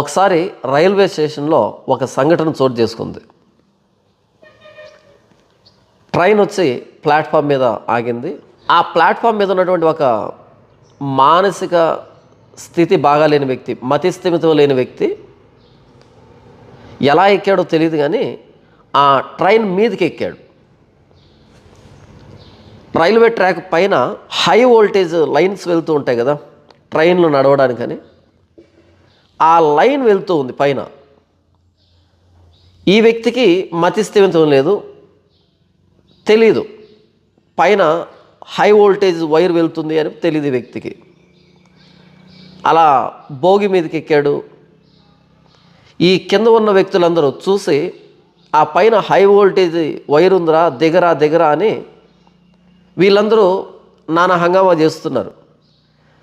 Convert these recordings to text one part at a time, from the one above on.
ఒకసారి రైల్వే స్టేషన్లో ఒక సంఘటన చోటు చేసుకుంది. ట్రైన్ వచ్చి ప్లాట్ఫామ్ మీద ఆగింది. ఆ ప్లాట్ఫామ్ మీద ఉన్నటువంటి ఒక మానసిక స్థితి బాగాలేని వ్యక్తి మతిస్థిమితం లేని వ్యక్తి ఎలా ఎక్కాడో తెలియదు కానీ ఆ ట్రైన్ మీదకి ఎక్కాడు. రైల్వే ట్రాక్ పైన హై వోల్టేజ్ లైన్స్ వెళ్తూ ఉంటాయి కదా ట్రైన్లు నడవడానికని. ఆ లైన్ వెళ్తూ ఉంది పైన. ఈ వ్యక్తికి మతిస్థిమితం లేదు. తెలీదు. పైన హై వోల్టేజ్ వైర్ వెళ్తుంది అని తెలియదు వ్యక్తికి. అలా భోగి మీదకి ఎక్కాడు. ఈ కింద ఉన్న వ్యక్తులందరూ చూసి ఆ పైన హై వోల్టేజ్ వైర్ ఉందిరా దిగరా దిగరా అని వీళ్ళందరూ నానా హంగామా చేస్తున్నారు.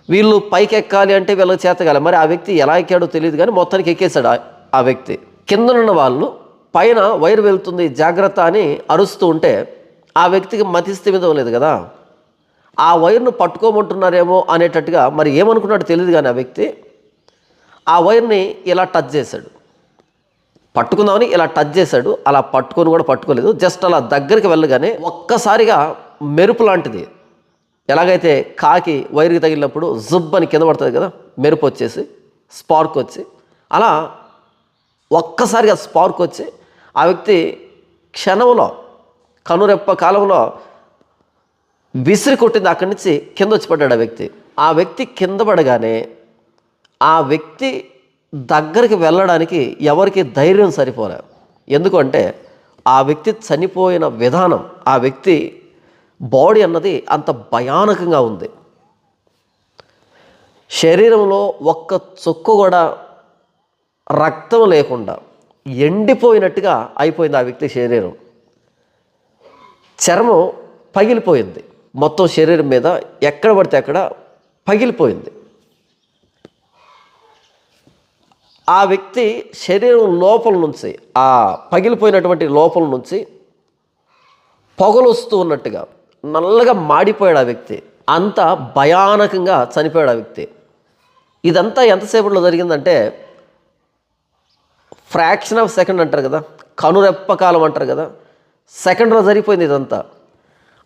వీళ్ళు పైకి ఎక్కాలి అంటే వీళ్ళకి చేతగాలి మరి ఆ వ్యక్తి ఎలా ఎక్కాడో తెలియదు కానీ మొత్తానికి ఎక్కేశాడు ఆ- వ్యక్తి. కిందనున్న వాళ్ళు పైన వైర్ వెళ్తుంది జాగ్రత్త అని అరుస్తూ ఉంటే ఆ వ్యక్తికి మతిస్థిమితం లేదు కదా. ఆ వైర్ను పట్టుకోమంటున్నారేమో అనేటట్టుగా మరి ఏమనుకున్నాడో తెలియదు కానీ ఆ వ్యక్తి ఆ వైర్ని ఇలా టచ్ చేశాడు. పట్టుకుందామని ఇలా టచ్ చేశాడు. అలా పట్టుకొని కూడా పట్టుకోలేదు. జస్ట్ అలా దగ్గరికి వెళ్ళగానే ఒక్కసారిగా మెరుపు లాంటిది. ఎలాగైతే కాకి వైర్కి తగిలినప్పుడు జుబ్ అని కింద పడుతుంది కదా మెరుపు వచ్చేసి స్పార్క్ వచ్చి అలా ఒక్కసారిగా స్పార్క్ వచ్చి ఆ వ్యక్తి క్షణంలో కనురెప్ప కాలంలో విసిరి కొట్టింది అక్కడి నుంచి కింద వచ్చి పడ్డాడు ఆ వ్యక్తి. ఆ వ్యక్తి కింద పడగానే ఆ వ్యక్తి దగ్గరికి వెళ్ళడానికి ఎవరికి ధైర్యం సరిపోలేదు ఎందుకంటే ఆ వ్యక్తి చనిపోయిన విధానం ఆ వ్యక్తి బాడీ అన్నది అంత భయానకంగా ఉంది. శరీరంలో ఒక్క చుక్క కూడా రక్తం లేకుండా ఎండిపోయినట్టుగా అయిపోయింది ఆ వ్యక్తి శరీరం. చర్మం పగిలిపోయింది. మొత్తం శరీరం మీద ఎక్కడ పడితే అక్కడ పగిలిపోయింది. ఆ వ్యక్తి శరీరం లోపల నుంచి ఆ పగిలిపోయినటువంటి లోపల నుంచి పొగలు వస్తూ ఉన్నట్టుగా నల్లగా మాడిపోయాడు ఆ వ్యక్తి. అంత భయానకంగా చనిపోయాడు ఆ వ్యక్తి. ఇదంతా ఎంతసేపట్లో జరిగిందంటే ఫ్రాక్షన్ ఆఫ్ సెకండ్ అంటారు కదా కనురెప్ప కాలం అంటారు కదా సెకండ్లో జరిగిపోయింది ఇదంతా.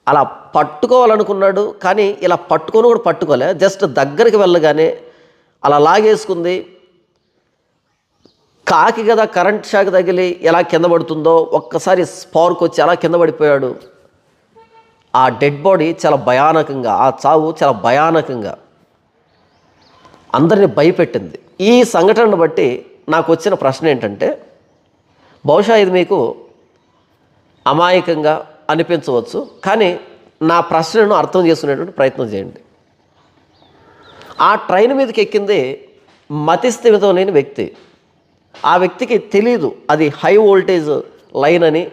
అలా పట్టుకోవాలనుకున్నాడు కానీ ఇలా పట్టుకొని కూడా పట్టుకోలే జస్ట్ దగ్గరికి వెళ్ళగానే అలా లాగేసుకుంది. కాకి కదా కరెంట్ షాక్ తగిలి ఎలా కింద పడుతుందో ఒక్కసారి స్పార్క్ వచ్చి అలా కింద పడిపోయాడు. ఆ డెడ్ బాడీ చాలా భయానకంగా ఆ చావు చాలా భయానకంగా అందరిని భయపెట్టింది. ఈ సంఘటనను బట్టి నాకు వచ్చిన ప్రశ్న ఏంటంటే బహుశా ఇది మీకు అమాయకంగా అనిపించవచ్చు కానీ నా ప్రశ్నను అర్థం చేసుకునేటువంటి ప్రయత్నం చేయండి. ఆ ట్రైన్ మీదకి ఎక్కింది మతిస్థిమితం లేని వ్యక్తి. ఆ వ్యక్తికి తెలియదు అది హై వోల్టేజ్ లైన్ అని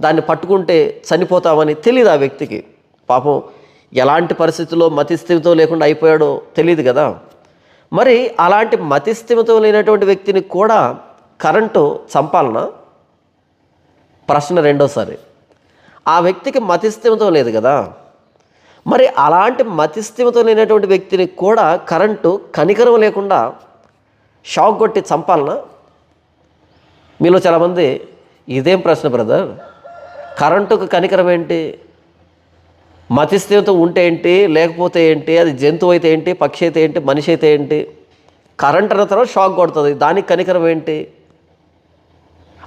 దాన్ని పట్టుకుంటే చనిపోతామని తెలియదు ఆ వ్యక్తికి. పాపం ఎలాంటి పరిస్థితుల్లో మతిస్థిమితం లేకుండా అయిపోయాడో తెలియదు కదా. మరి అలాంటి మతిస్థిమితం లేనటువంటి వ్యక్తిని కూడా కరెంటు చంపాలనా? ప్రశ్న రెండోసారి. ఆ వ్యక్తికి మతిస్థిమితం లేదు కదా. మరి అలాంటి మతిస్థిమితం లేనటువంటి వ్యక్తిని కూడా కరెంటు కనికరం లేకుండా షాక్ కొట్టి చంపాలనా? మీలో చాలామంది ఇదేం ప్రశ్న బ్రదర్? కరెంటుకు కనికరం ఏంటి? మతిస్థిమితం ఉంటే ఏంటి? లేకపోతే ఏంటి? అది జంతువు అయితే ఏంటి? పక్షి అయితే ఏంటి? మనిషి అయితే ఏంటి? కరెంట్ అన్న తర్వాత షాక్ కొడుతుంది. దానికి కనికరం ఏంటి?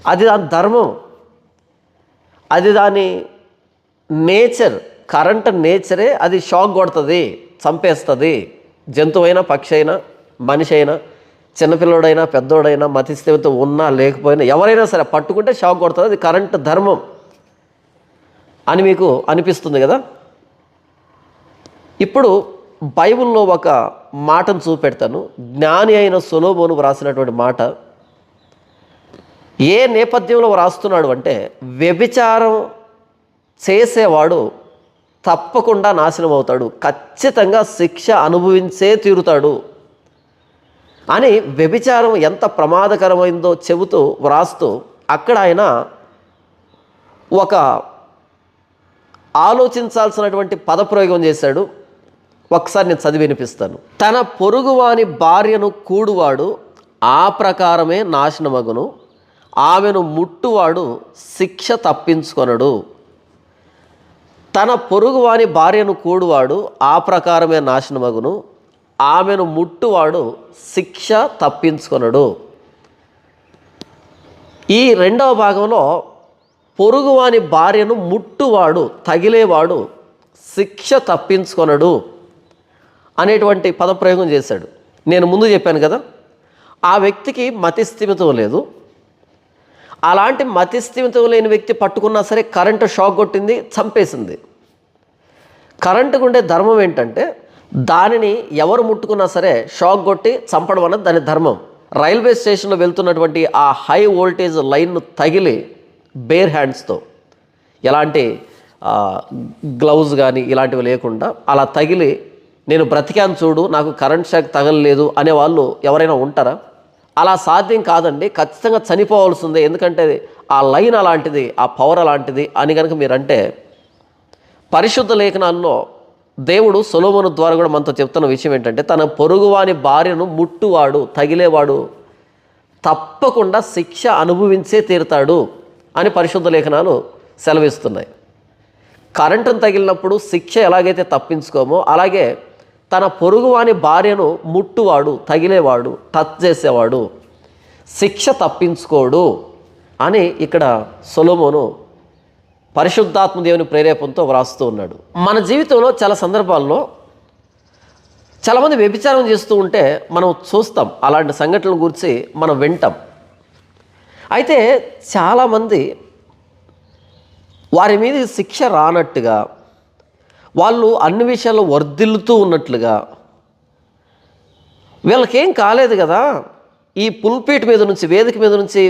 అది దాని ధర్మం. అది దాని నేచర్. కరెంట్ నేచరే అది షాక్ కొడుతుంది చంపేస్తుంది. జంతువైనా పక్షి అయినా మనిషి అయినా చిన్నపిల్లడైనా పెద్దోడైనా మతిస్థిమితం ఉన్నా లేకపోయినా ఎవరైనా సరే పట్టుకుంటే షాక్ కొడుతుంది. అది కరెంట్ ధర్మం. అని మీకు అనిపిస్తుంది కదా? ఇప్పుడు బైబిల్లో ఒక మాటను చూపెడతాను. జ్ఞాని అయిన సొలోమోను వ్రాసినటువంటి మాట ఏ నేపథ్యంలో వ్రాస్తున్నాడు అంటే వ్యభిచారం చేసేవాడు తప్పకుండా నాశనం అవుతాడు ఖచ్చితంగా శిక్ష అనుభవించే తీరుతాడు అని వ్యభిచారం ఎంత ప్రమాదకరమైందో చెబుతూ వ్రాస్తూ అక్కడ ఆయన ఒక ఆలోచించాల్సినటువంటి పదప్రయోగం చేశాడు. ఒకసారి నేను చదివి వినిపిస్తాను. తన పొరుగువాని భార్యను కూడువాడు ఆ ప్రకారమే నాశనమగును. ఆమెను ముట్టువాడు శిక్ష తప్పించుకొనడు. తన పొరుగువాని భార్యను కూడువాడు ఆ ప్రకారమే నాశనమగును. ఆమెను ముట్టువాడు శిక్ష తప్పించుకొనడు. ఈ రెండవ భాగంలో పొరుగువాని భార్యను ముట్టువాడు తగిలేవాడు శిక్ష తప్పించుకొనడు అనేటువంటి పదప్రయోగం చేశాడు. నేను ముందు చెప్పాను కదా ఆ వ్యక్తికి మతిస్థిమితం లేదు. అలాంటి మతిస్థిమితం లేని వ్యక్తి పట్టుకున్నా సరే కరెంటు షాక్ కొట్టింది చంపేసింది. కరెంటుకు ఉండే ధర్మం ఏంటంటే దానిని ఎవరు ముట్టుకున్నా సరే షాక్ కొట్టి చంపడం అన్నది దాని ధర్మం. రైల్వే స్టేషన్లో వెళ్తున్నటువంటి ఆ హై వోల్టేజ్ లైన్ను తగిలి బేర్ హ్యాండ్స్తో ఎలాంటి గ్లౌజ్ కానీ ఇలాంటివి లేకుండా అలా తగిలి నేను బ్రతికాను చూడు నాకు కరెంట్ షాక్ తగలలేదు అనే వాళ్ళు ఎవరైనా ఉంటారా? అలా సాధ్యం కాదండి ఖచ్చితంగా చనిపోవాల్సిందే. ఎందుకంటే ఆ లైన్ అలాంటిది ఆ పవర్ అలాంటిది అని కనుక మీరంటే పరిశుద్ధ లేఖనాల్లో దేవుడు సొలోమోను ద్వారా కూడా మనతో చెప్తున్న విషయం ఏంటంటే తన పొరుగువాని భార్యను ముట్టువాడు తగిలేవాడు తప్పకుండా శిక్ష అనుభవించే తీరుతాడు. అని పరిశుద్ధ లేఖనాలు సెలవిస్తున్నాయి. కరెంటును తగిలినప్పుడు శిక్ష ఎలాగైతే తప్పించుకోమో అలాగే తన పొరుగువాని భార్యను ముట్టువాడు తగిలేవాడు టచ్ చేసేవాడు శిక్ష తప్పించుకోడు అని ఇక్కడ సొలోమోను పరిశుద్ధాత్మ దేవుని వ్రాస్తూ ఉన్నాడు. మన జీవితంలో చాలా సందర్భాల్లో చాలామంది వ్యభిచారం చేస్తూ ఉంటే మనం చూస్తాం. అలాంటి సంఘటనల గురించి మనం వింటాం. అయితే చాలామంది వారి మీద శిక్ష రానట్టుగా వాళ్ళు అన్ని విషయాల్లో వర్ధిల్లుతూ ఉన్నట్లుగా వీళ్ళకేం కాలేదు కదా? ఈ పుల్పీట్ మీద నుంచి వేదిక మీద నుంచి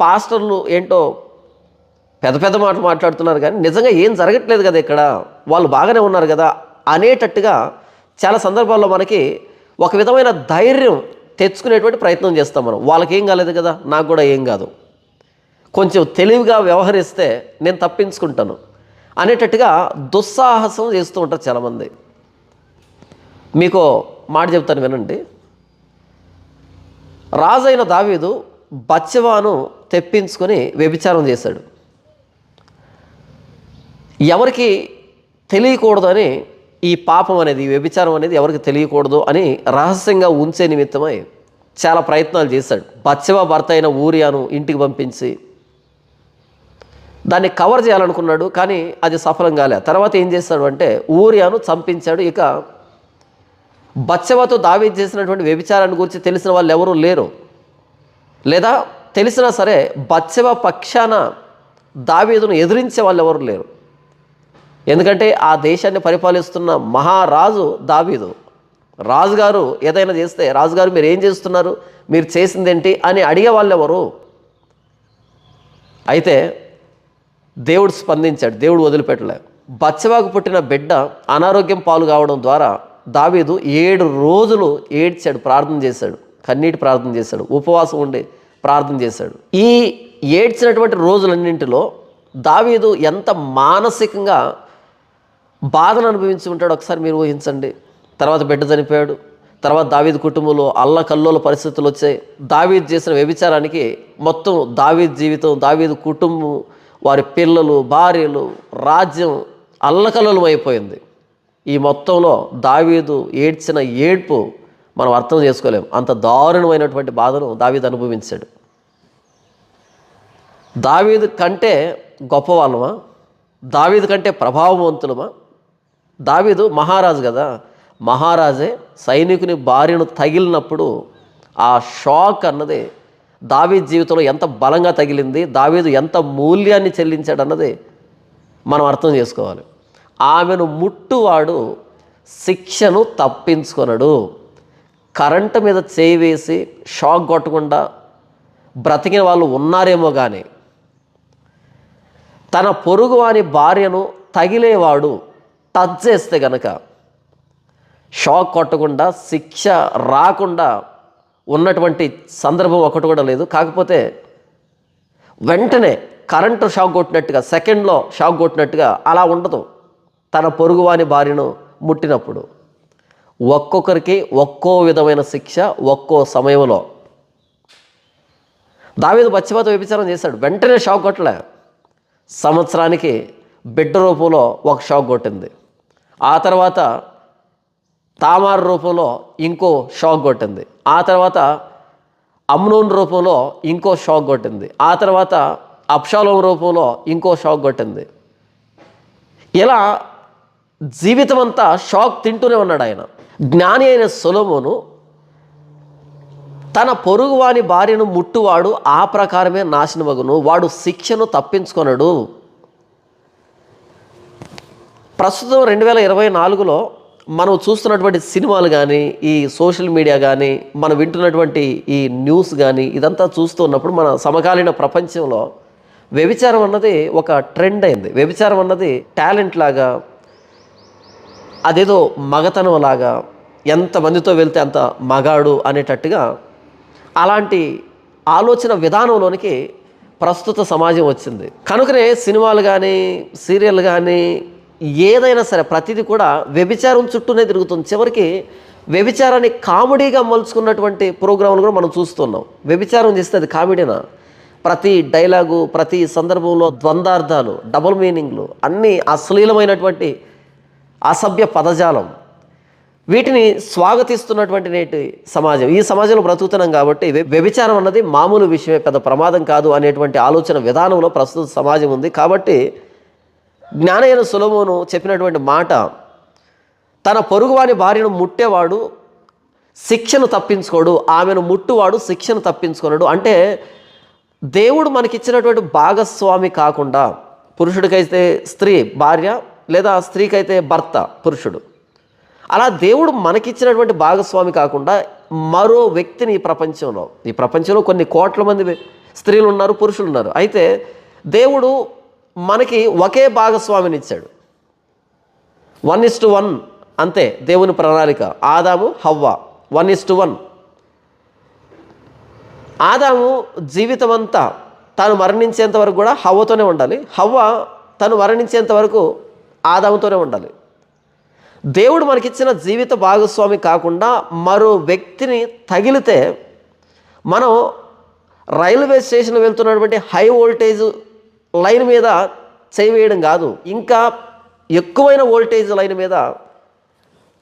పాస్టర్లు ఏంటో పెద్ద పెద్ద మాటలు మాట్లాడుతున్నారు కానీ నిజంగా ఏం జరగట్లేదు కదా ఇక్కడ? వాళ్ళు బాగానే ఉన్నారు కదా? అనేటట్టుగా చాలా సందర్భాల్లో మనకి ఒక విధమైన ధైర్యం తెచ్చుకునేటువంటి ప్రయత్నం చేస్తాం మనం. వాళ్ళకి ఏం కాలేదు కదా? నాకు కూడా ఏం కాదు. కొంచెం తెలివిగా వ్యవహరిస్తే నేను తప్పించుకుంటాను. అనేటట్టుగా దుస్సాహసం చేస్తూ ఉంటారు చాలామంది. మీకు మాట చెప్తాను వినండి. రాజైన దావీదు బచ్చవాను తెప్పించుకొని వ్యభిచారం చేశాడు. ఎవరికి తెలియకూడదని ఈ పాపం అనేది వ్యభిచారం అనేది ఎవరికి తెలియకూడదు అని రహస్యంగా ఉంచే నిమిత్తమై చాలా ప్రయత్నాలు చేశాడు. బత్సవ భర్త అయిన ఊరియాను ఇంటికి పంపించి దాన్ని కవర్ చేయాలనుకున్నాడు కానీ అది సఫలం కాలే. తర్వాత ఏం చేశాడు అంటే ఊరియాను చంపించాడు. ఇక బత్సవతో దావీ చేసినటువంటి వ్యభిచారాన్ని గురించి తెలిసిన వాళ్ళు ఎవరూ లేరు. లేదా తెలిసినా సరే బత్సవ పక్షాన దావీదును ఎదిరించే వాళ్ళు ఎవరు లేరు. ఎందుకంటే ఆ దేశాన్ని పరిపాలిస్తున్న మహారాజు దావీదు. రాజుగారు ఏదైనా చేస్తే రాజుగారు మీరు ఏం చేస్తున్నారు? మీరు చేసిందేంటి? అని అడిగే వాళ్ళు ఎవరు అయితే దేవుడు స్పందించాడు దేవుడు వదిలిపెట్టలే. బచ్చవాకు పుట్టిన బిడ్డ అనారోగ్యం పాలు కావడం ద్వారా దావీదు ఏడు రోజులు ఏడ్చాడు ప్రార్థన చేశాడు కన్నీటి ప్రార్థన చేశాడు ఉపవాసం ఉండి ప్రార్థన చేశాడు. ఈ ఏడ్చినటువంటి రోజులన్నింటిలో దావీదు ఎంత మానసికంగా బాధను అనుభవించి ఉంటాడు. ఒకసారి మీరు ఊహించండి. తర్వాత బిడ్డ చనిపోయాడు. తర్వాత దావీద్ కుటుంబంలో అల్లకల్లోల పరిస్థితులు వచ్చాయి. దావీద్ చేసిన వ్యభిచారానికి మొత్తం దావీద్ జీవితం దావీద్ కుటుంబం వారి పిల్లలు భార్యలు రాజ్యం అల్లకల్లోలం అయిపోయింది. ఈ మొత్తంలో దావీదు ఏడ్చిన ఏడ్పు మనం అర్థం చేసుకోలేము అంత దారుణమైనటువంటి బాధను దావీదు అనుభవించాడు. దావీదు కంటే గొప్పవాళ్ళమా? దావీదు కంటే ప్రభావవంతులమా? దావీదు మహారాజు కదా. మహారాజే సైనికుని భార్యను తగిలినప్పుడు ఆ షాక్ అన్నది దావీద్ జీవితంలో ఎంత బలంగా తగిలింది దావీదు ఎంత మూల్యాన్ని చెల్లించాడు అన్నది మనం అర్థం చేసుకోవాలి. ఆమెను ముట్టువాడు శిక్షను తప్పించుకొనడు. కరెంటు మీద చేయి వేసి షాక్ కొట్టకుండా బ్రతికిన వాళ్ళు ఉన్నారేమో కానీ తన పొరుగువాని భార్యను తగిలేవాడు టచ్ చేస్తే కనుక షాక్ కొట్టకుండా శిక్ష రాకుండా ఉన్నటువంటి సందర్భం ఒకటి కూడా లేదు. కాకపోతే వెంటనే కరెంటు షాక్ కొట్టినట్టుగా సెకండ్లో షాక్ కొట్టినట్టుగా అలా ఉండదు. తన పొరుగువాని భార్యను ముట్టినప్పుడు ఒక్కొక్కరికి ఒక్కో విధమైన శిక్ష ఒక్కో సమయంలో. దావేదు బచ్చిబాతో వ్యభిచారం చేశాడు. వెంటనే షాక్ కొట్టలే. సంవత్సరానికి బిడ్డ రూపంలో ఒక షాక్ కొట్టింది. ఆ తర్వాత తామార్ రూపంలో ఇంకో షాక్ కొట్టింది. ఆ తర్వాత అమ్నోన్ రూపంలో ఇంకో షాక్ కొట్టింది. ఆ తర్వాత అప్షాలోం రూపంలో ఇంకో షాక్ కొట్టింది. ఇలా జీవితం అంతా షాక్ తింటూనే ఉన్నాడు ఆయన. జ్ఞాని అయిన సులమును తన పొరుగువాని భార్యను ముట్టువాడు ఆ ప్రకారమే నాశనమగును. వాడు శిక్షను తప్పించుకొనడు. ప్రస్తుతం రెండు వేల ఇరవై నాలుగులో మనం చూస్తున్నటువంటి సినిమాలు కానీ ఈ సోషల్ మీడియా కానీ మనం వింటున్నటువంటి ఈ న్యూస్ కానీ ఇదంతా చూస్తున్నప్పుడు మన సమకాలీన ప్రపంచంలో వ్యభిచారం అన్నది ఒక ట్రెండ్ అయింది. వ్యభిచారం అన్నది టాలెంట్ లాగా అదేదో మగతనం లాగా ఎంతమందితో వెళ్తే అంత మగాడు అనేటట్టుగా అలాంటి ఆలోచన విధానంలోనికి ప్రస్తుత సమాజం వచ్చింది. కనుకనే సినిమాలు కానీ సీరియల్ కానీ ఏదైనా సరే ప్రతిదీ కూడా వ్యభిచారం చుట్టూనే తిరుగుతుంది. చివరికి వ్యభిచారాన్ని కామెడీగా మలుచుకున్నటువంటి ప్రోగ్రాంలు కూడా మనం చూస్తున్నాం. వ్యభిచారం చేస్తే అది కామెడీనా? ప్రతి డైలాగు ప్రతి సందర్భంలో ద్వంద్వార్థాలు డబుల్ మీనింగ్లు అన్నీ అశ్లీలమైనటువంటి అసభ్య పదజాలం. వీటిని స్వాగతిస్తున్నటువంటి నేటి సమాజం. ఈ సమాజంలో బ్రతుకుతున్నాం కాబట్టి వ్యభిచారం అన్నది మామూలు విషయమే పెద్ద ప్రమాదం కాదు అనేటువంటి ఆలోచన విధానంలో ప్రస్తుత సమాజం ఉంది. కాబట్టి జ్ఞానైన సులభమును చెప్పినటువంటి మాట తన పొరుగువాని భార్యను ముట్టేవాడు శిక్షను తప్పించుకోడు ఆమెను ముట్టువాడు శిక్షను తప్పించుకోనడు అంటే దేవుడు మనకిచ్చినటువంటి భాగస్వామి కాకుండా పురుషుడికైతే స్త్రీ భార్య లేదా స్త్రీకైతే భర్త పురుషుడు. అలా దేవుడు మనకిచ్చినటువంటి భాగస్వామి కాకుండా మరో వ్యక్తిని ఈ ప్రపంచంలో ఈ ప్రపంచంలో కొన్ని కోట్ల మంది స్త్రీలు ఉన్నారు పురుషులు ఉన్నారు. అయితే దేవుడు మనకి ఒకే భాగస్వామిని ఇచ్చాడు. వన్ ఇస్ టు వన్ అంతే దేవుని ప్రణాళిక. ఆదాము హవ్వ. One is to one. ఆదాము జీవితం అంతా తాను మరణించేంత వరకు కూడా హవ్వతోనే ఉండాలి. హవ్వ తను మరణించేంత వరకు ఆదాముతోనే ఉండాలి. దేవుడు మనకిచ్చిన జీవిత భాగస్వామి కాకుండా మరో వ్యక్తిని తగిలితే మనం రైల్వే స్టేషన్ వెళ్తున్నటువంటి హై వోల్టేజ్ లైన్ మీద చేయి వేయడం కాదు. ఇంకా ఎక్కువైన వోల్టేజ్ లైన్ మీద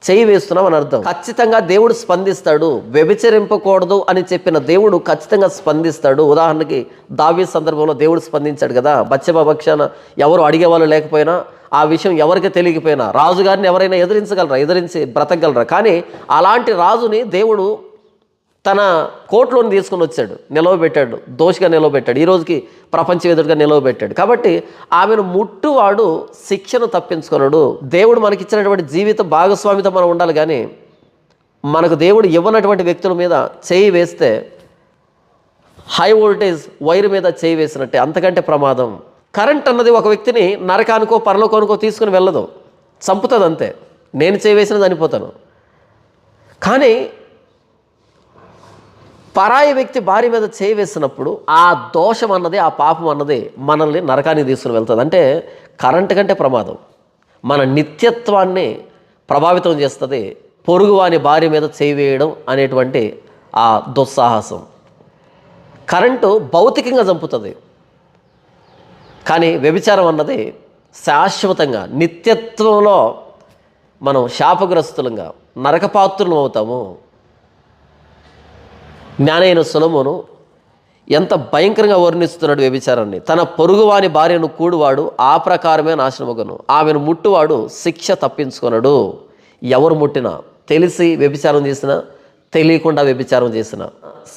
చేయి వేస్తున్నాం అని అర్థం. ఖచ్చితంగా దేవుడు స్పందిస్తాడు. వ్యభిచరింపకూడదు అని చెప్పిన దేవుడు ఖచ్చితంగా స్పందిస్తాడు. ఉదాహరణకి దావీ సందర్భంలో దేవుడు స్పందించాడు కదా బచ్చబ పక్షాన ఎవరు అడిగేవాళ్ళు లేకపోయినా ఆ విషయం ఎవరికి తెలియకపోయినా రాజుగారిని ఎవరైనా ఎదిరించగలరా? ఎదిరించి బ్రతకగలరా? కానీ అలాంటి రాజుని దేవుడు తన కోర్టులోని తీసుకుని వచ్చాడు నిలవబెట్టాడు దోషిగా నిలవబెట్టాడు ఈ రోజుకి ప్రపంచ ఎదురుగా నిలవబెట్టాడు. కాబట్టి ఆమెను ముట్టువాడు శిక్షను తప్పించుకున్నాడు దేవుడు మనకిచ్చినటువంటి జీవిత భాగస్వామితో మనం ఉండాలి కానీ మనకు దేవుడు ఇవ్వనటువంటి వ్యక్తుల మీద చేయి వేస్తే హై వోల్టేజ్ వైర్ మీద చేయి వేసినట్టే అంతకంటే ప్రమాదం. కరెంట్ అన్నది ఒక వ్యక్తిని నరకానికో పరలోకానికో తీసుకుని వెళ్ళదు. చంపుతుంది అంతే నేను చేయి వేసిన చనిపోతాను. కానీ పరాయి వ్యక్తి భార్య మీద చేయి వేసినప్పుడు ఆ దోషం అన్నది ఆ పాపం అన్నది మనల్ని నరకానికి తీసుకుని వెళ్తుంది. అంటే కరెంటు కంటే ప్రమాదం. మన నిత్యత్వాన్ని ప్రభావితం చేస్తుంది పొరుగువాని భార్య మీద చేయి వేయడం అనేటువంటి ఆ దుస్సాహసం. కరెంటు భౌతికంగా చంపుతుంది. కానీ వ్యభిచారం అన్నది శాశ్వతంగా నిత్యత్వంలో మనం శాపగ్రస్తులంగా నరకపాత్రులం అవుతాము. జ్ఞానైన సులమును ఎంత భయంకరంగా వర్ణిస్తున్నాడు వ్యభిచారాన్ని. తన పొరుగువాని భార్యను కూడువాడు ఆ ప్రకారమే నాశనమగను. ఆమెను ముట్టువాడు శిక్ష తప్పించుకొనడు. ఎవరు ముట్టినా? తెలిసి వ్యభిచారం చేసినా తెలియకుండా వ్యభిచారం చేసిన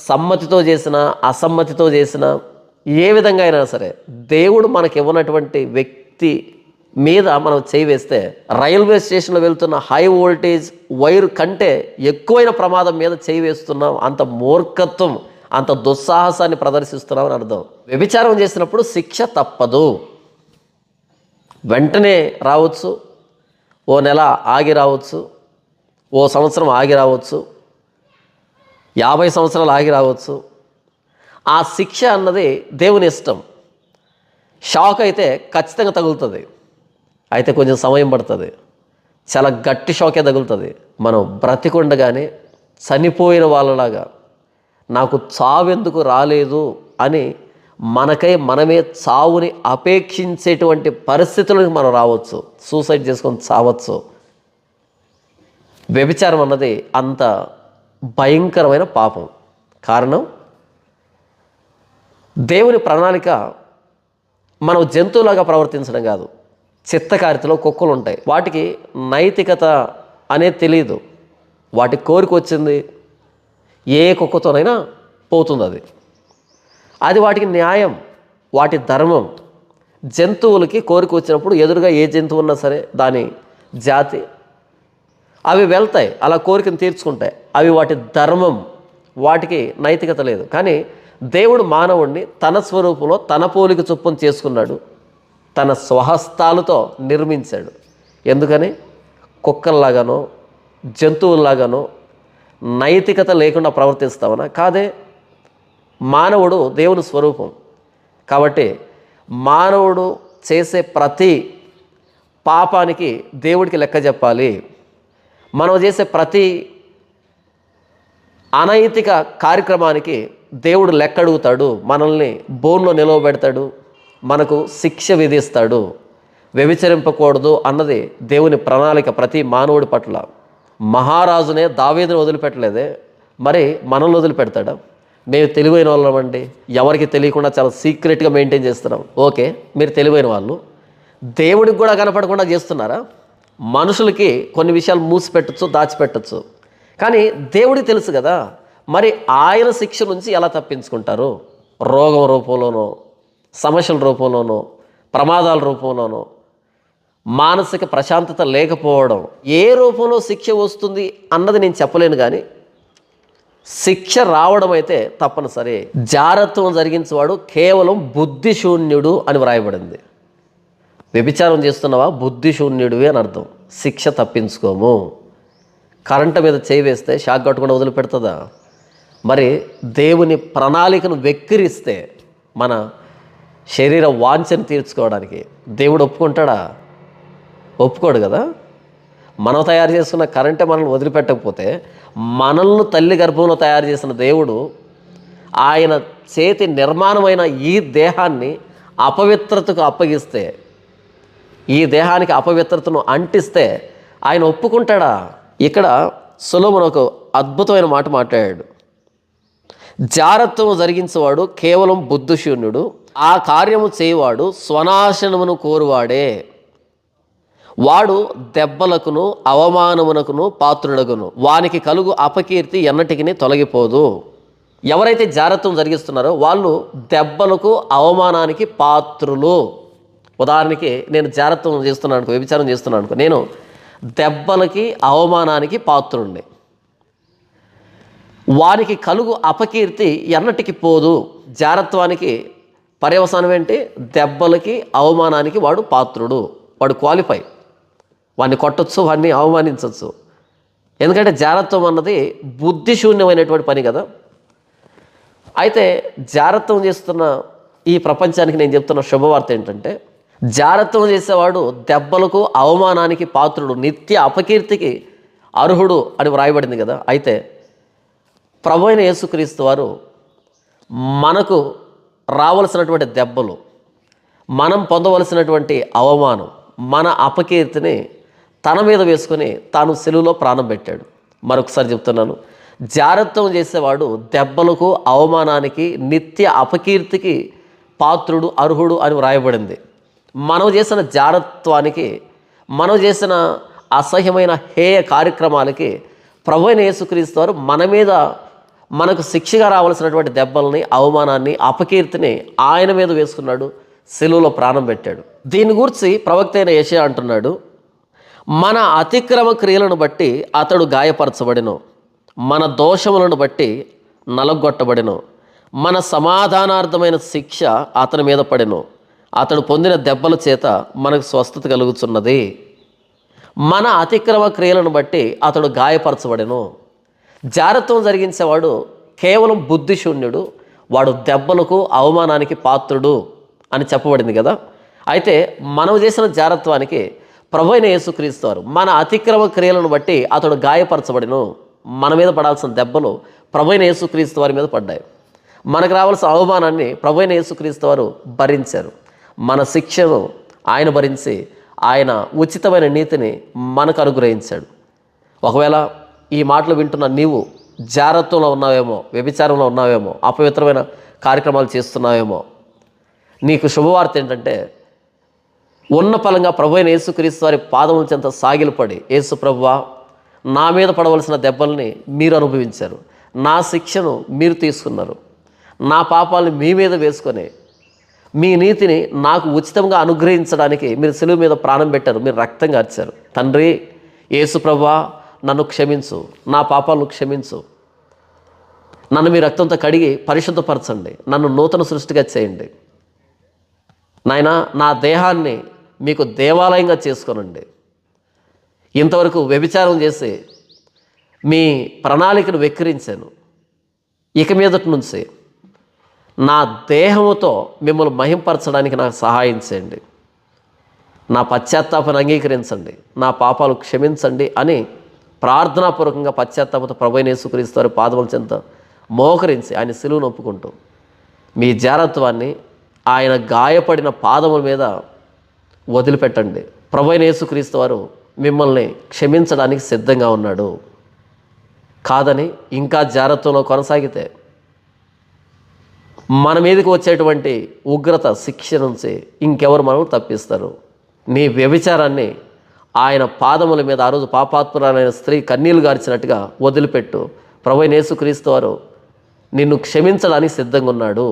సమ్మతితో చేసిన అసమ్మతితో చేసిన ఏ విధంగా అయినా సరే దేవుడు మనకి ఇవ్వనటువంటి వ్యక్తి మీద మనం చేయి వేస్తే రైల్వే స్టేషన్లో వెళ్తున్న హై వోల్టేజ్ వైర్ కంటే ఎక్కువైన ప్రమాదం మీద చేయి వేస్తున్నాం. అంత మూర్ఖత్వం అంత దుస్సాహసాన్ని ప్రదర్శిస్తున్నాం అని అర్థం. వ్యభిచారం చేసినప్పుడు శిక్ష తప్పదు. వెంటనే రావచ్చు. ఓ నెల ఆగి రావచ్చు. ఓ సంవత్సరం ఆగి రావచ్చు. యాభై సంవత్సరాలు ఆగి రావచ్చు. ఆ శిక్ష అన్నది దేవుని ఇష్టం. షాక్ అయితే ఖచ్చితంగా తగులుతుంది. అయితే కొంచెం సమయం పడుతుంది. చాలా గట్టి షాకే తగులుతుంది. మనం బ్రతికుండగానే చనిపోయిన వాళ్ళలాగా నాకు చావెందుకు రాలేదు అని మనకై మనమే చావుని అపేక్షించేటువంటి పరిస్థితులకు మనం రావచ్చు. సూసైడ్ చేసుకొని చావచ్చు. వ్యభిచారం అన్నది అంత భయంకరమైన పాపం. కారణం? దేవుని ప్రణాళిక మనం జంతువులాగా ప్రవర్తించడం కాదు. చిత్తకారితలో కుక్కలు ఉంటాయి. వాటికి నైతికత అనేది తెలియదు వాటి కోరిక వచ్చింది ఏ కుక్కతోనైనా పోతుంది అది. అది వాటికి న్యాయం వాటి ధర్మం. జంతువులకి కోరిక వచ్చినప్పుడు ఎదురుగా ఏ జంతువు ఉన్నా సరే దాని జాతి. అవి వెళ్తాయి అలా కోరికను తీర్చుకుంటాయి. అవి వాటి ధర్మం వాటికి నైతికత లేదు. కానీ దేవుడు మానవుణ్ణి తన స్వరూపంలో తన పోలిక చొప్పున చేసుకున్నాడు. తన స్వహస్తాలతో నిర్మించాడు. ఎందుకని? కుక్కల్లాగానో జంతువుల్లాగానో నైతికత లేకుండా ప్రవర్తిస్తామనా? కాదే మానవుడు దేవుని స్వరూపం. కాబట్టి మానవుడు చేసే ప్రతి పాపానికి దేవుడికి లెక్క చెప్పాలి. మనం చేసే ప్రతి అనైతిక కార్యక్రమానికి దేవుడు లెక్క అడుగుతాడు మనల్ని బోన్లో నిలవబెడతాడు. మనకు శిక్ష విధిస్తాడు. వ్యభిచరింపకూడదు అన్నది దేవుని ప్రణాళిక ప్రతి మానవుడి పట్ల. మహారాజునే దావేదిని వదిలిపెట్టలేదే. మరి మనల్ని వదిలిపెడతాడా? మేము తెలివైన వాళ్ళమండి ఎవరికి తెలియకుండా చాలా సీక్రెట్గా మెయింటైన్ చేస్తున్నాం. ఓకే మీరు తెలివైన వాళ్ళు. దేవుడికి కూడా కనపడకుండా చేస్తున్నారా? మనుషులకి కొన్ని విషయాలు మూసిపెట్టచ్చు దాచిపెట్టచ్చు. కానీ దేవుడికి తెలుసు కదా మరి ఆయన శిక్ష నుంచి ఎలా తప్పించుకుంటారు? రోగం రూపంలోనో సమస్యల రూపంలోనో ప్రమాదాల రూపంలోనో మానసిక ప్రశాంతత లేకపోవడం ఏ రూపంలో శిక్ష వస్తుంది అన్నది నేను చెప్పలేను కానీ శిక్ష రావడం అయితే తప్పనిసరి. జారత్వం జరిగించేవాడు కేవలం బుద్ధిశూన్యుడు అని వ్రాయబడింది. వ్యభిచారం చేస్తున్నావా? బుద్ధిశూన్యుడివి అని అర్థం. శిక్ష తప్పించుకోము. కరెంటు మీద చేయి వేస్తే షాక్ కట్టకుండా వదిలిపెడుతుందా? మరి దేవుని ప్రణాళికను వెక్కిరిస్తే మన శరీర వాంఛను తీర్చుకోవడానికి దేవుడు ఒప్పుకుంటాడా? ఒప్పుకోడు కదా? మనం తయారు చేసుకున్న కరెంటే మనల్ని వదిలిపెట్టకపోతే మనల్ని తల్లి గర్భంలో తయారు చేసిన దేవుడు ఆయన చేతి నిర్మాణమైన ఈ దేహాన్ని అపవిత్రతకు అప్పగిస్తే ఈ దేహానికి అపవిత్రతను అంటిస్తే ఆయన ఒప్పుకుంటాడా? ఇక్కడ సులభన్ ఒక అద్భుతమైన మాట మాట్లాడాడు. జారత్వము జరిగించేవాడు కేవలం బుద్ధుశూన్యుడు ఆ కార్యము చేయవాడు స్వనాశనమును కోరువాడే. వాడు దెబ్బలకును అవమానమునకును పాత్రుడగును. వానికి కలుగు అపకీర్తి ఎన్నటికి తొలగిపోదు. ఎవరైతే జారత్వం జరిగిస్తున్నారో వాళ్ళు దెబ్బలకు అవమానానికి పాత్రులు. ఉదాహరణకి నేను జారత్వం చేస్తున్నాను అనుకో వ్యభిచారం చేస్తున్నాను అనుకో నేను దెబ్బలకి అవమానానికి పాత్రుండే వారికి కలుగు అపకీర్తి ఎన్నటికి పోదు. జారత్వానికి పర్యవసానం ఏంటి? దెబ్బలకి అవమానానికి వాడు పాత్రుడు. వాడు క్వాలిఫై వాడిని కొట్టచ్చు వాడిని అవమానించవచ్చు ఎందుకంటే జారత్వం అన్నది బుద్ధిశూన్యమైనటువంటి పని కదా. అయితే జారత్వం చేస్తున్న ఈ ప్రపంచానికి నేను చెప్తున్న శుభవార్త ఏంటంటే జారత్వం చేసేవాడు దెబ్బలకు అవమానానికి పాత్రుడు నిత్య అపకీర్తికి అర్హుడు అని వ్రాయబడింది కదా. అయితే ప్రభు అయిన యేసుక్రీస్తు వారు మనకు రావలసినటువంటి దెబ్బలు మనం పొందవలసినటువంటి అవమానం మన అపకీర్తిని తన మీద వేసుకొని తాను సెలువులో ప్రాణం పెట్టాడు. మరొకసారి చెప్తున్నాను జారత్వం చేసేవాడు దెబ్బలకు అవమానానికి నిత్య అపకీర్తికి పాత్రుడు అర్హుడు అని వ్రాయబడింది. మనం చేసిన జారత్వానికి మనం చేసిన అసహ్యమైన హేయ కార్యక్రమాలకి ప్రభు అయిన యేసుక్రీస్తు వారు మన మీద మనకు శిక్షగా రావాల్సినటువంటి దెబ్బల్ని అవమానాన్ని అపకీర్తిని ఆయన మీద వేసుకున్నాడు సెలువులో ప్రాణం పెట్టాడు. దీని గురించి ప్రవక్త అయిన యశ అంటున్నాడు మన అతిక్రమ క్రియలను బట్టి అతడు గాయపరచబడిను. మన దోషములను బట్టి నలగొట్టబడిను. మన సమాధానార్థమైన శిక్ష అతని మీద పడెను. అతడు పొందిన దెబ్బల చేత మనకు స్వస్థత కలుగుతున్నది. మన అతిక్రమ క్రియలను బట్టి అతడు గాయపరచబడెను. జారత్వం జరిగించేవాడు కేవలం బుద్ధిశూన్యుడు వాడు దెబ్బలకు అవమానానికి పాత్రుడు అని చెప్పబడింది కదా. అయితే మనం చేసిన జారత్వానికి ప్రభు అయిన యేసుక్రీస్తు వారు మన అతిక్రమ క్రియలను బట్టి అతడు గాయపరచబడిను. మన మీద పడాల్సిన దెబ్బలు ప్రభు యేసుక్రీస్తు వారి మీద పడ్డాయి. మనకు రావాల్సిన అవమానాన్ని ప్రభు యేసుక్రీస్తు వారు భరించారు. మన శిక్షను ఆయన భరించి ఆయన ఉచితమైన నీతిని మనకు అనుగ్రహించాడు. ఒకవేళ ఈ మాటలు వింటున్న నీవు జారత్వంలో ఉన్నావేమో వ్యభిచారంలో ఉన్నావేమో అపవిత్రమైన కార్యక్రమాలు చేస్తున్నావేమో. నీకు శుభవార్త ఏంటంటే ఉన్న ఫలంగా ప్రభు అయిన యేసుక్రీస్తు వారి పాదముల చెంత సాగిలపడి యేసు ప్రభువ నా మీద పడవలసిన దెబ్బల్ని మీరు అనుభవించారు. నా శిక్షను మీరు తీసుకున్నారు. నా పాపాలను మీ మీద వేసుకొని మీ నీతిని నాకు ఉచితంగా అనుగ్రహించడానికి మీరు సెలువు మీద ప్రాణం పెట్టారు మీరు రక్తం కార్చారు తండ్రి యేసు ప్రభువా నన్ను క్షమించు నా పాపాలను క్షమించు. నన్ను మీ రక్తంతో కడిగి పరిశుద్ధపరచండి. నన్ను నూతన సృష్టిగా చేయండి. నాయన నా దేహాన్ని మీకు దేవాలయంగా చేసుకోనండి. ఇంతవరకు వ్యభిచారం చేసి మీ ప్రణాళికను వెక్కిరించాను. ఇక మీదటి నుంచి నా దేహముతో మిమ్మల్ని మహింపరచడానికి నాకు సహాయం చేయండి. నా పశ్చాత్తాపను అంగీకరించండి. నా పాపాలు క్షమించండి అని ప్రార్థనాపూర్వకంగా పశ్చాత్తాపత ప్రభు నేసుకరిస్తారు వారి పాదముల చెంత మోకరించి ఆయన సిలువను ఒప్పుకుంటూ మీ జారత్వాన్ని ఆయన గాయపడిన పాదముల మీద వదిలిపెట్టండి. ప్రభు నేసుక్రీస్తు వారు మిమ్మల్ని క్షమించడానికి సిద్ధంగా ఉన్నాడు. కాదని ఇంకా జారత్వంలో కొనసాగితే మన మీదకి వచ్చేటువంటి ఉగ్రత శిక్ష నుంచి ఇంకెవరు మనం తప్పిస్తారు. నీ వ్యభిచారాన్ని ఆయన పాదముల మీద ఆ రోజు పాపాత్మురాలైన స్త్రీ కన్నీళ్ళు గార్చినట్టుగా వదిలిపెట్టు. ప్రభు నేసుక్రీస్తు వారు నిన్ను క్షమించడానికి సిద్ధంగా ఉన్నాడు